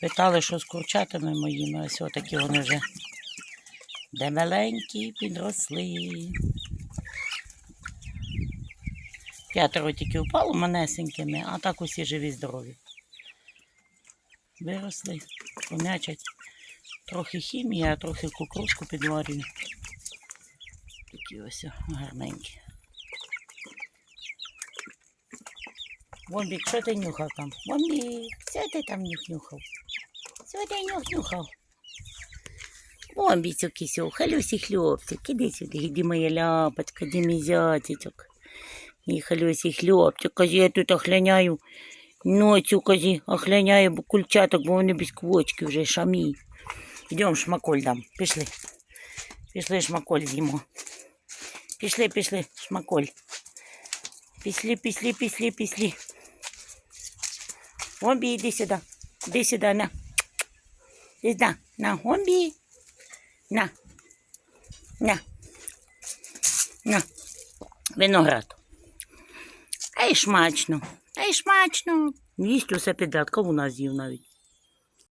Питали, що з курчатами моїми, ось отакі вони вже. Де маленькі підросли. П'ятеро тільки впало манесенькими, а так усі живі здорові. Виросли, пом'ячать. Трохи хімії, а трохи кукурузку підварюю. Такі ось гарненькі. Бомбік, що ти нюхав там? Бомбік, що ти там нюх нюхав? Що ти нюх нюхав? Бомбіцю кисю, халюсі хлопчик, іди сюди, іди моя ляпочка, іди мій зятечок. І халюсі хлопчик, казі, я тут охляняю. Ночью, казі, охляняю кульчаток, бо вони без квочки вже шамі. Йдемо шмаколь дам, пішли. Пішли шмаколь з'їмо. Пішли, пішли, шмаколь. Пішли, пішли, пішли, пішли. Гомбі, іди сюди. Іди сюди, на. Іди, на, гомбі. На. На. На. Виноград. Ай, шмачно. Ай, шмачно. Їсть усе підряд, кому нас з'їв навіть.